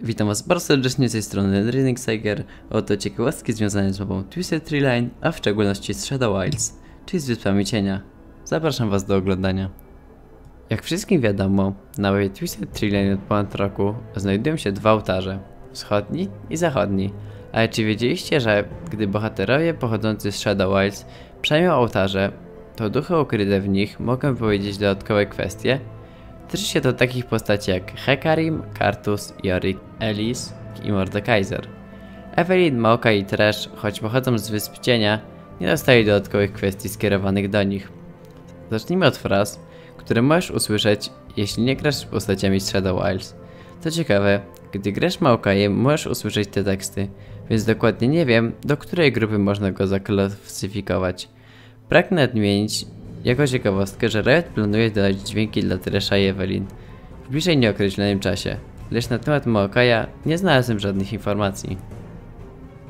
Witam Was bardzo serdecznie z tej strony Rynek Tiger. Oto ciekawostki związane z mapą Twisted Tree Line, a w szczególności z Shadow Wilds, czyli z Wyspami Cienia. Zapraszam Was do oglądania. Jak wszystkim wiadomo, na mapie Twisted Tree Line od ponad roku znajdują się dwa ołtarze, wschodni i zachodni. Ale czy wiedzieliście, że gdy bohaterowie pochodzący z Shadow Wilds przejmą ołtarze, to duchy ukryte w nich mogą powiedzieć dodatkowe kwestie, Tyczy się to takich postaci jak Hekarim, Kartus, Yorick, Elis i Mordekaiser. Evelyn, Moka i Trash, choć pochodzą z Wysp Cienia, nie dostali dodatkowych kwestii skierowanych do nich. Zacznijmy od fraz, które możesz usłyszeć, jeśli nie grasz z postaciami Shadow Wilds. Co ciekawe, gdy grasz Maokajem, możesz usłyszeć te teksty, więc dokładnie nie wiem, do której grupy można go zaklasyfikować. Pragnę nadmienić, jako ciekawostkę, że Riot planuje dodać dźwięki dla Tresha i Evelyn w bliżej nieokreślonym czasie, lecz na temat Maokaja nie znalazłem żadnych informacji.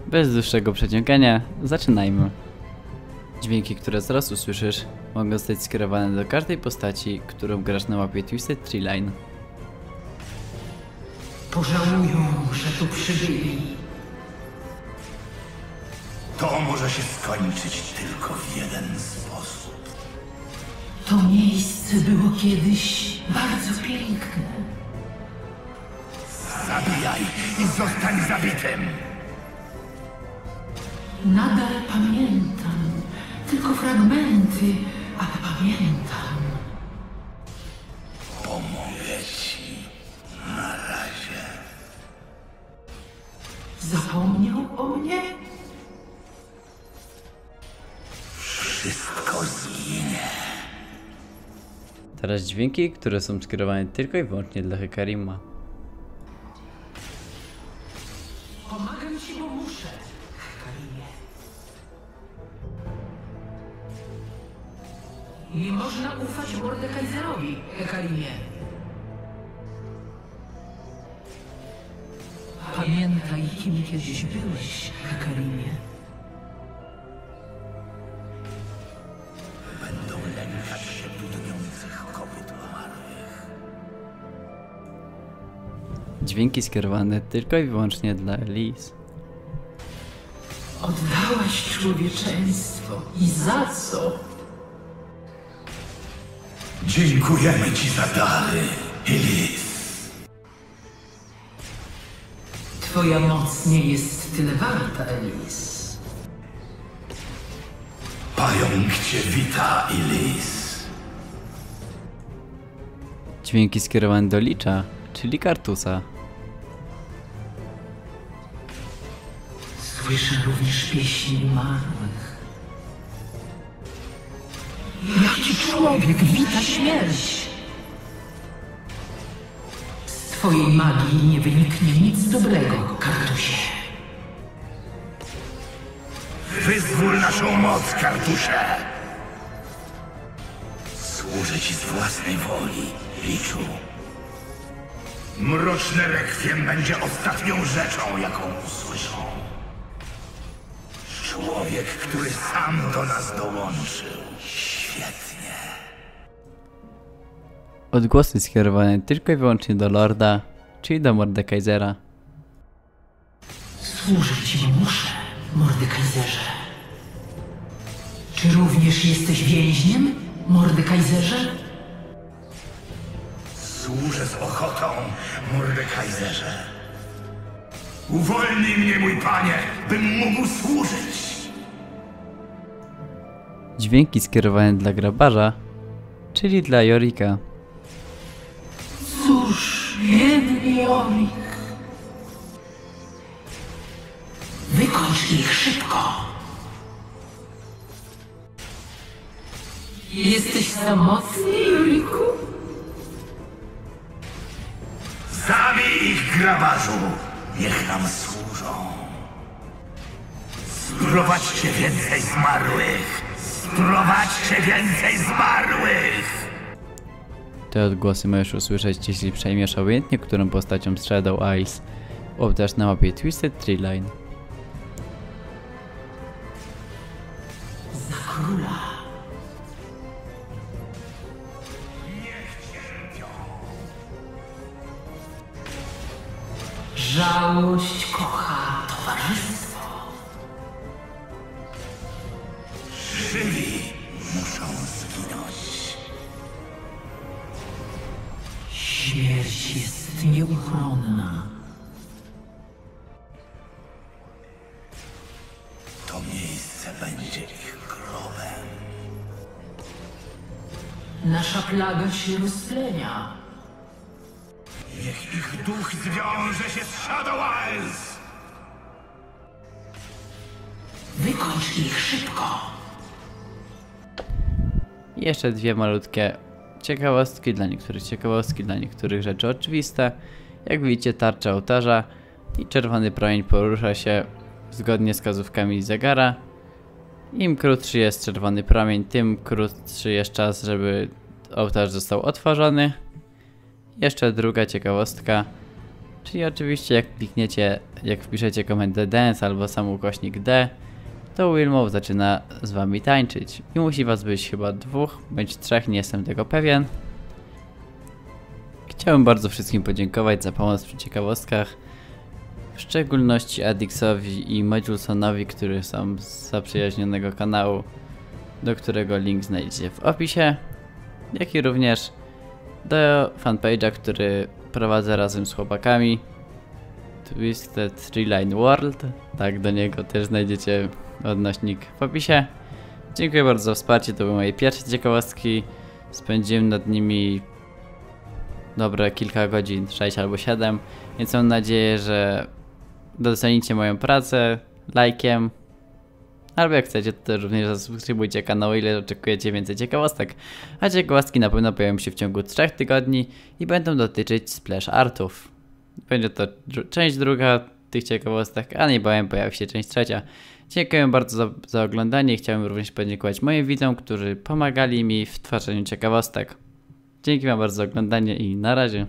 Bez dłuższego przeciągania, zaczynajmy. Dźwięki, które zaraz usłyszysz, mogą zostać skierowane do każdej postaci, którą grasz na mapie Twisted Tree Line. Pożałują, że tu przybyli. To może się skończyć tylko w jeden sposób. To miejsce było kiedyś bardzo piękne. Zabijaj i zostań zabitym! Nadal pamiętam. Tylko fragmenty, ale pamiętam. Pomogę ci. Na razie. Zapomniał o mnie? Teraz dźwięki, które są skierowane tylko i wyłącznie dla Hekarima. Pomagam ci, bo muszę. Karimie. Nie można ufać Mordekaiserowi, Hekarimie. Pamiętaj, kim kiedyś byłeś, Hekarimie. Dźwięki skierowane tylko i wyłącznie dla Elise. Oddałaś człowieczeństwo. I za co? Dziękujemy ci za dary, Elis. Twoja moc nie jest tyle warta, Elis. Pająk cię wita, Elis. Dźwięki skierowane do Licza, czyli Kartusa. Słyszę również pieśni umarłych. Jaki człowiek wita śmierć? Z twojej magii nie wyniknie nic dobrego, Kartusie. Wyzwól naszą moc, kartusze! Służę ci z własnej woli, Liczu. Mroczny rekwiem będzie ostatnią rzeczą, jaką usłyszą. Człowiek, który sam do nas dołączył. Świetnie. Odgłosy skierowane tylko i wyłącznie do Lorda, czyli do Mordekaisera. Służę ci, muszę, Mordekaiserze. Czy również jesteś więźniem, Mordekaiserze? Służę z ochotą, Mordekaiserze. Uwolnij mnie, mój panie, bym mógł służyć. Dźwięki skierowane dla grabarza, czyli dla Jorika. Cóż, biedny Jorik. Wykończ ich szybko. Jesteś samotny, Joriku? Zabij ich, grabarzu! Niech nam służą. Sprowadźcie więcej zmarłych! Sprowadźcie więcej zmarłych! Te odgłosy możesz usłyszeć, jeśli przejmiesz obojętnie którą postacią z Shadow Eyes obdasz na mapie Twisted Tree Line. Za króla. Żałość kocha towarzystwo. Śmierć jest nieuchronna. To miejsce będzie ich grobem. Nasza plaga się rozplenia. Niech ich duch zwiąże się z Shadow Isles! Wykończ ich szybko. Jeszcze dwie malutkie ciekawostki, dla niektórych ciekawostki, dla niektórych rzeczy oczywiste. Jak widzicie tarcza ołtarza i czerwony promień porusza się zgodnie z wskazówkami zegara. Im krótszy jest czerwony promień, tym krótszy jest czas, żeby ołtarz został otworzony. Jeszcze druga ciekawostka, czyli oczywiście jak klikniecie, jak wpiszecie komendę dance albo sam ukośnik D, to Wilmow zaczyna z wami tańczyć. I musi was być chyba dwóch bądź trzech, nie jestem tego pewien. Chciałem bardzo wszystkim podziękować za pomoc przy ciekawostkach. W szczególności Adixowi i Modulsonowi, którzy są z zaprzyjaźnionego kanału, do którego link znajdziecie w opisie. Jak i również do fanpage'a, który prowadzę razem z chłopakami. Twisted Tree Line World. Tak, do niego też znajdziecie odnośnik w opisie. Dziękuję bardzo za wsparcie, to były moje pierwsze ciekawostki. Spędziłem nad nimi dobre kilka godzin, 6 albo 7, więc mam nadzieję, że docenicie moją pracę lajkiem. Albo jak chcecie, to również zasubskrybujcie kanał, ile oczekujecie więcej ciekawostek. A ciekawostki na pewno pojawią się w ciągu 3 tygodni i będą dotyczyć splash artów. Będzie to część druga tych ciekawostek, a niebawem pojawi się część trzecia. Dziękuję bardzo za, za oglądanie chciałem również podziękować moim widzom, którzy pomagali mi w tworzeniu ciekawostek. Dzięki wam bardzo za oglądanie i na razie.